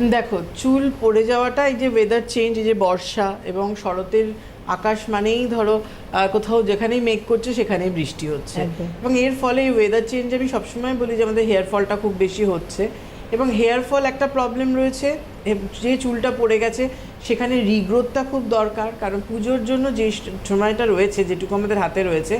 দেখো চুল পড়ে যাওয়াটা এই যে ওয়েদার চেঞ্জ এই যে বর্ষা এবং শরতের আকাশ মানেই ধরো কোথাও যেখানেই মেঘ করছে সেখানেই বৃষ্টি হচ্ছে। এবং এর ফলে এই ওয়েদার চেঞ্জ আমি সবসময় বলি যে আমাদের হেয়ার ফলটা খুব বেশি হচ্ছে। এবং হেয়ার ফল একটা প্রবলেম রয়েছে যে চুলটা পড়ে গেছে সেখানে রিগ্রোথটা খুব দরকার। কারণ পুজোর জন্য যে সময়টা রয়েছে যেটুকু আমাদের হাতে রয়েছে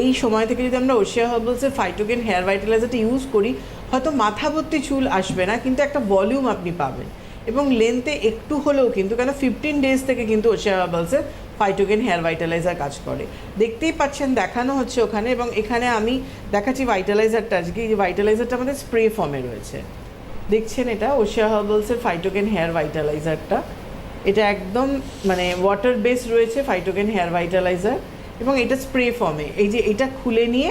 এই সময় থেকে যদি আমরা ওশিয়া হার্বালসের ফাইটোগেন হেয়ার ভাইটালাইজারটা ইউজ করি হয়তো মাথা ভর্তি চুল আসবে না, কিন্তু একটা ভলিউম আপনি পাবেন। এবং লেন্থে একটু হলেও কিন্তু, কেন ফিফটিন ডেজ থেকে কিন্তু ওশিয়া হার্বালসের ফাইটোগেন হেয়ার ভাইটালাইজার কাজ করে। দেখতেই পাচ্ছেন, দেখানো হচ্ছে ওখানে এবং এখানে আমি দেখাচ্ছি ভাইটালাইজারটা আজকে। এই ভাইটালাইজারটা আমাদের স্প্রে ফর্মে রয়েছে। দেখছেন এটা? ওশিয়া হার্বালসের ফাইটোগেন হেয়ার ভাইটালাইজারটা এটা একদম মানে ওয়াটার বেস রয়েছে ফাইটোগেন হেয়ার ভাইটালাইজার এবং এটা স্প্রে ফর্মে এই যে এটা খুলে নিয়ে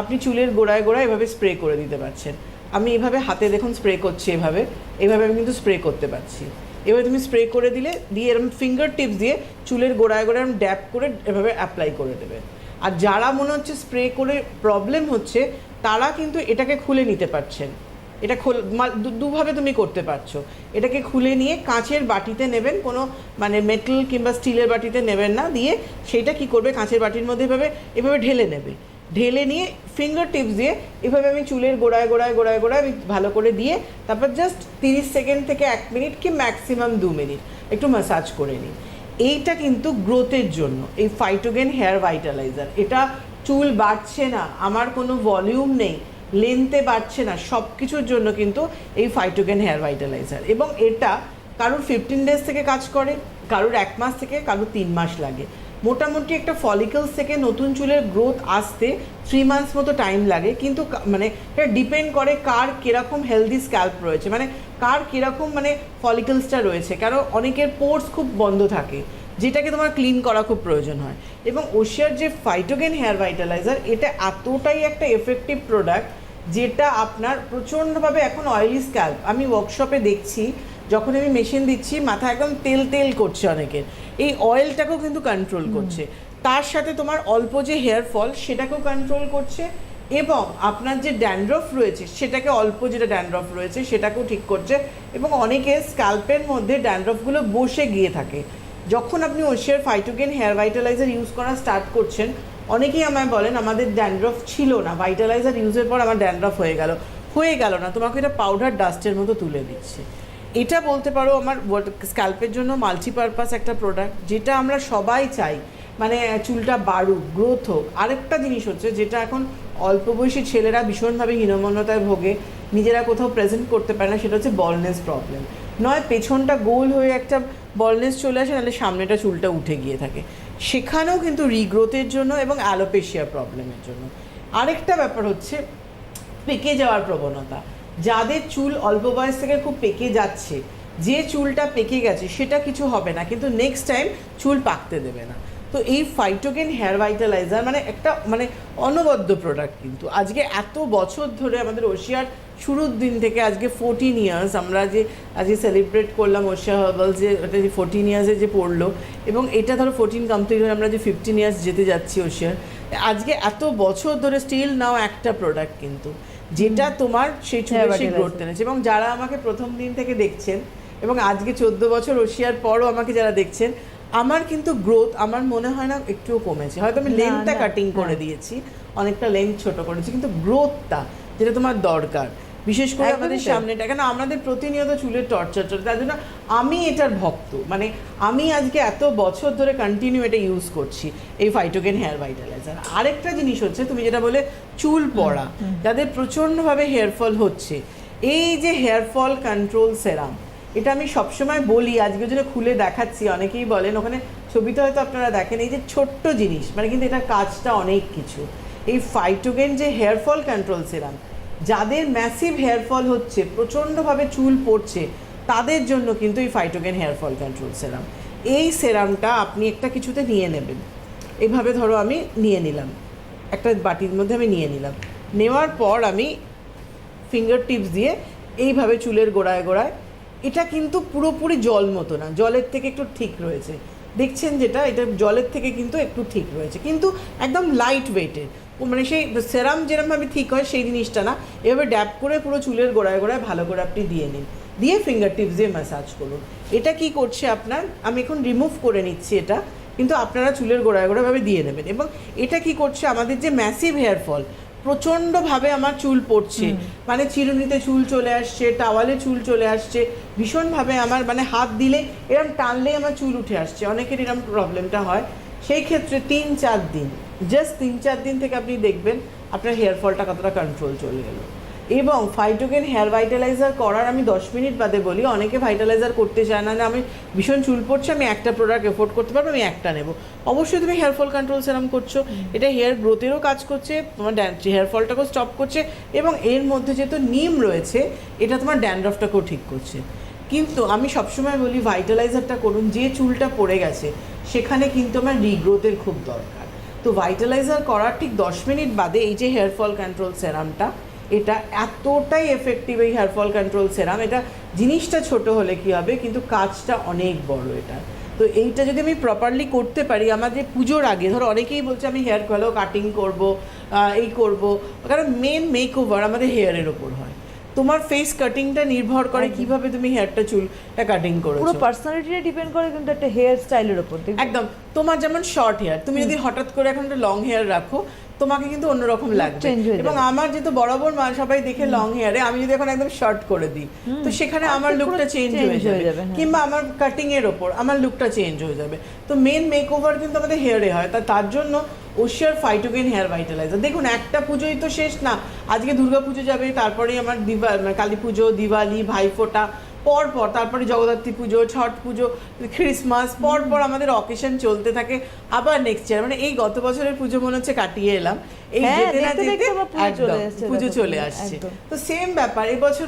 আপনি চুলের গোড়ায় গোড়ায় এভাবে স্প্রে করে দিতে পারছেন। আমি এভাবে হাতে দেখুন স্প্রে করছি এভাবে। এভাবে আমি কিন্তু স্প্রে করতে পারছি। এবার তুমি স্প্রে করে দিলে, দিয়ে এরকম ফিঙ্গার টিপস দিয়ে চুলের গোড়ায় গোড়ায় এরকম ড্যাপ করে এভাবে অ্যাপ্লাই করে দেবে। আর যারা মনে হচ্ছে স্প্রে করে প্রবলেম হচ্ছে, তারা কিন্তু এটাকে খুলে নিতে পারছেন। এটা খোল দুভাবে তুমি করতে পারছ। এটাকে খুলে নিয়ে কাঁচের বাটিতে নেবেন, কোনো মানে মেটাল কিংবা স্টিলের বাটিতে নেবেন না। দিয়ে সেইটা কি করবে, কাঁচের বাটির মধ্যে এভাবে এভাবে ঢেলে নেবে। ঢেলে নিয়ে ফিঙ্গার টিপস দিয়ে এভাবে আমি চুলের গোড়ায় গোড়ায় গোড়ায় গোড়ায় আমি ভালো করে দিয়ে তারপর জাস্ট তিরিশ সেকেন্ড থেকে এক মিনিট কি ম্যাক্সিমাম দু মিনিট একটু ম্যাসাজ করে নিই। এইটা কিন্তু গ্রোথের জন্য। এই ফাইটোগেন হেয়ার ভাইটালাইজার এটা চুল বাড়ছে না, আমার কোনো ভলিউম নেই লেন্থে বাড়ছে না সব কিছুর জন্য কিন্তু এই ফাইটোগেন হেয়ার ভাইটালাইজার এবং এটা কারোর ফিফটিন ডেজ থেকে কাজ করে, কারোর এক মাস থেকে, কারোর তিন মাস লাগে। মোটামুটি একটা ফলিকলস থেকে নতুন চুলের গ্রোথ আসতে থ্রি মান্থস মতো টাইম লাগে। কিন্তু মানে এটা ডিপেন্ড করে কার কীরকম হেলদি স্ক্যাল্প রয়েছে। মানে কার কীরকম মানে ফলিকলসটা রয়েছে। কারণ অনেকের পোর্স খুব বন্ধ থাকে, যেটাকে তোমার ক্লিন করা খুব প্রয়োজন হয়। এবং ওশিয়ার যে ফাইটোগেন হেয়ার ভাইটালাইজার এটা এতটাই একটা এফেক্টিভ প্রোডাক্ট যেটা আপনার প্রচণ্ডভাবে এখন অয়েলি স্ক্যাল্প আমি ওয়ার্কশপে দেখছি, যখন আমি মেশিন দিচ্ছি, মাথা একদম তেল তেল করছে অনেকের। এই অয়েলটাকেও কিন্তু কন্ট্রোল করছে। তার সাথে তোমার অল্প যে হেয়ার ফল সেটাকেও কন্ট্রোল করছে এবং আপনার যে ড্যান্ড্রফ রয়েছে সেটাকে অল্প যেটা ড্যান্ড্রফ রয়েছে সেটাকেও ঠিক করছে এবং অনেকে স্ক্যাল্পের মধ্যে ড্যান্ড্রফগুলো বসে গিয়ে থাকে। যখন আপনি ওশিয়ার ফাইটোগেন হেয়ার ভাইটালাইজার ইউজ করা স্টার্ট করছেন অনেকেই আমায় বলেন আমাদের ড্যান্ড্রফ ছিল না ভাইটালাইজার ইউজের পর আমার ড্যান্ড্রফ হয়ে গেল। হয়ে গেল না তোমাকে এটা পাউডার ডাস্টের মতো তুলে দিচ্ছে। এটা বলতে পারো আমার স্ক্যাল্পের জন্য মাল্টিপারপাস একটা প্রোডাক্ট যেটা আমরা সবাই চাই। মানে চুলটা বাড়ুক গ্রোথ হোক। আরেকটা জিনিস হচ্ছে, যেটা এখন অল্প বয়সী ছেলেরা ভীষণভাবে হীনমন্যতায় ভোগে, নিজেরা কোথাও প্রেজেন্ট করতে পারে না, সেটা হচ্ছে বলনেস প্রবলেম নয়, পেছনটা গোল হয়ে একটা বলনেস চলে আসে, নাহলে সামনেটা চুলটা উঠে গিয়ে থাকে। সেখানেও কিন্তু রিগ্রোথের জন্য এবং অ্যালোপেশিয়া প্রবলেমের জন্য। আরেকটা ব্যাপার হচ্ছে, পেকে যাওয়ার প্রবণতা। যাদের চুল অল্প বয়স থেকে খুব পেকে যাচ্ছে, যে চুলটা পেকে গেছে সেটা কিছু হবে না, কিন্তু নেক্সট টাইম চুল পাকতে দেবে না। তো এই ফাইটোগেন হেয়ার ভাইটালাইজার মানে একটা মানে অনবদ্য প্রোডাক্ট কিন্তু। আজকে এত বছর ধরে আমাদের ওশিয়ার শুরুর দিন থেকে আজকে ফোরটিন ইয়ার্স আমরা যে আজকে সেলিব্রেট করলাম ওশিয়া হার্বাল যে, ওটা যে ফোরটিন ইয়ার্সে যে পড়ল, এবং এটা ধরো ফোরটিন কমপ্লিট হয়ে আমরা যে ফিফটিন ইয়ার্স যেতে যাচ্ছি ওশিয়ার, আজকে এত বছর ধরে স্টিল নাও একটা প্রোডাক্ট কিন্তু। যেটা তোমার সেই সেই Hair গ্রোথ এবং যারা আমাকে প্রথম দিন থেকে দেখছেন এবং আজকে চোদ্দ বছর রশিয়ার পরও আমাকে যারা দেখছেন আমার কিন্তু গ্রোথ আমার মনে হয় না একটুও কমেছে। হয়তো আমি লেন্থটা কাটিং করে। দিয়েছি অনেকটা লেন্থ ছোট করেছি কিন্তু গ্রোথটা যেটা তোমার দরকার বিশেষ করে আমাদের সামনেটা কেন আমাদের প্রতিনিয়ত চুলের টর্চার চলে তার জন্য আমি এটার ভক্ত। মানে আমি আজকে এত বছর ধরে কন্টিনিউ এটা ইউজ করছি এই ফাইটোগেন হেয়ার ভাইটালাইজার আরেকটা জিনিস হচ্ছে তুমি যেটা বলে চুল পড়া যাদের প্রচণ্ডভাবে হেয়ার ফল হচ্ছে এই যে হেয়ার ফল কন্ট্রোল সেরাম এটা আমি সবসময় বলি আজকে যেটা খুলে দেখাচ্ছি অনেকেই বলেন ওখানে ছবিতে হয়তো আপনারা দেখেন এই যে ছোট্ট জিনিস মানে কিন্তু এটার কাজটা অনেক কিছু। এই ফাইটোগেন যে হেয়ার ফল কন্ট্রোল সেরাম যাদের ম্যাসিভ হেয়ার ফল হচ্ছে, প্রচণ্ডভাবে চুল পড়ছে, তাদের জন্য কিন্তু এই Phytogen hair fall control serum এই সেরামটা আপনি একটা কিছুতে নিয়ে নেবেন। এইভাবে ধরো আমি নিয়ে নিলাম। একটা বাটির মধ্যে আমি নিয়ে নিলাম। নেওয়ার পর আমি ফিঙ্গার টিপস দিয়ে এইভাবে চুলের গোড়ায় গোড়ায়, এটা কিন্তু পুরোপুরি জল মতো না, জলের থেকে একটু ঠিক রয়েছে। দেখছেন যেটা, এটা জলের থেকে কিন্তু একটু ঠিক রয়েছে। কিন্তু একদম লাইট ওয়েটের মানে সেই সেরাম যেরকমভাবে ঠিক হয়, সেই জিনিসটা না। এভাবে ড্যাপ করে পুরো চুলের গোড়ায় গোড়ায় ভালো করে আপনি দিয়ে নিন। দিয়ে ফিঙ্গার টিপস দিয়ে ম্যাসাজ করুন। এটা কি করছে আপনার, আমি এখন রিমুভ করে নিচ্ছি এটা, কিন্তু আপনারা চুলের গোড়ায় গোড়াভাবে দিয়ে নেবেন। এবং এটা কি করছে, আমাদের যে ম্যাসিভ হেয়ার ফল প্রচণ্ডভাবে আমার চুল পড়ছে। মানে চিরুনিতে চুল চলে আসছে টাওয়ালে চুল চলে আসছে ভীষণভাবে আমার মানে হাত দিলে এরম টানলে আমার চুল উঠে আসছে অনেকের এরম প্রবলেমটা হয়। সেই ক্ষেত্রে তিন চার দিন জাস্ট তিন চার দিন থেকে আপনি দেখবেন আপনার হেয়ার ফলটা কতটা কন্ট্রোল চলে গেলো এবং ফাইটোকেন হেয়ার ভাইটালাইজার করার আমি দশ মিনিট বাদে বলি, অনেকে ভাইটালাইজার করতে চায় না আমি ভীষণ চুল পড়ছে, আমি একটা প্রোডাক্ট এফোর্ড করতে পারব, আমি একটা নেব। অবশ্যই তুমি হেয়ার ফল কন্ট্রোল সেরাম করছ, এটা হেয়ার গ্রোথেরও কাজ করছে, তোমার হেয়ার ফলটাকেও স্টপ করছে, এবং এর মধ্যে যেহেতু নিম রয়েছে, এটা তোমার ড্যান্ড্রফটাকেও ঠিক করছে। কিন্তু আমি সবসময় বলি ভাইটালাইজারটা করুন, যে চুলটা পড়ে গেছে, সেখানে কিন্তু আমার রিগ্রোথের খুব দরকার। তো ভাইটালাইজার করার ঠিক দশ মিনিট বাদে এই যে হেয়ার ফল কন্ট্রোল সেরামটা এটা এতটাই এফেক্টিভ এই হেয়ার ফল কন্ট্রোল সেরাম এটা জিনিসটা ছোট হলে কি হবে? কিন্তু কাজটা অনেক বড় এটা। তো এইটা যদি আমি প্রপারলি করতে পারি আমাদের পুজোর আগে ধরো অনেকেই বলছে আমি হেয়ার কালো কাটিং করব এই করব। কারণ মেন মেক ওভার আমাদের হেয়ারের ওপর হয়। তোমার ফেস কাটিংটা নির্ভর করে কীভাবে তুমি হেয়ারটা চুলটা কাটিং করো পুরো পার্সোনালিটিটা ডিপেন্ড করে কিন্তু একটা হেয়ার স্টাইলের উপর একদম। তোমার যেমন শর্ট হেয়ার তুমি যদি হঠাৎ করে এখন একটা লং হেয়ার রাখো তোমাকে কিন্তু অন্যরকম লাগবে। এবং আমার যেহেতু বরাবর মা সবাই দেখে লং হেয়ারে আমি যদি এখন একদম শর্ট করে দিই তো সেখানে আমার লুকটা চেঞ্জ হয়ে যাবে। হ্যাঁ। কিংবা আমার কাটিং এর ওপর আমার লুকটা চেঞ্জ হয়ে যাবে। তো মেন মেক ওভার কিন্তু আমাদের হেয়ারে হয় তা তার জন্য ওশিয়ার ফাইটোগেন হেয়ার ভাইটালাইজার দেখুন একটা পুজোই তো শেষ না। আজকে দুর্গা পুজো যাবে তারপরে আমার দিবা কালী পুজো দিওয়ালি ভাইফোঁটা পর পর তারপরে জগদ্ধাত্রী পুজো ছট পুজো ক্রিসমাস পর পর আমাদের অকেশন চলতে থাকে আবার নেক্সট ইয়ার মানে এই গত বছরের পুজো মনে হচ্ছে কাটিয়ে এলাম। এই হ্যাঁ, যেতে না যেতে পুজো চলে আসছে। তো সেম ব্যাপার এবছর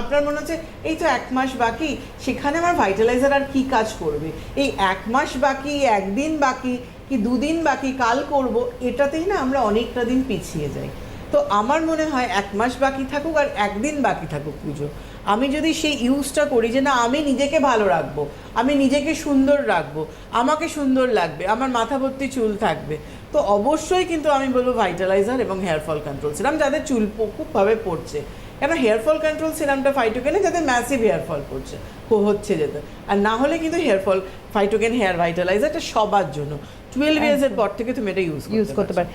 আপনার মনে হচ্ছে এই তো এক মাস বাকি সেখানে আমার ভাইটালাইজার আর কি কাজ করবে? এই এক মাস বাকি একদিন বাকি কি দুদিন বাকি কাল করব এটাতেই না আমরা অনেকটা দিন পিছিয়ে যাই। তো আমার মনে হয় এক মাস বাকি থাকুক আর একদিন বাকি থাকুক পুজো। আমি যদি সেই ইউজটা করি যে না আমি নিজেকে ভালো রাখব আমি নিজেকে সুন্দর রাখব আমাকে সুন্দর লাগবে আমার মাথা ভর্তি চুল থাকবে তো অবশ্যই কিন্তু আমি বলব ভাইটালাইজার এবং হেয়ার ফল কন্ট্রোল সিরাম যাদের চুল খুবভাবে পড়ছে। কেন হেয়ার ফল কন্ট্রোল সিরামটা ফাইটোকেনে যাদের ম্যাসিভ হেয়ার ফল পড়ছে হচ্ছে যেতে। আর না হলে কিন্তু হেয়ার ফল ফাইটোকেন হেয়ার ভাইটালাইজারটা সবার জন্য। টুয়েলভ ইয়ার্সের পর থেকে তুমি এটা ইউজ ইউজ করতে পারে।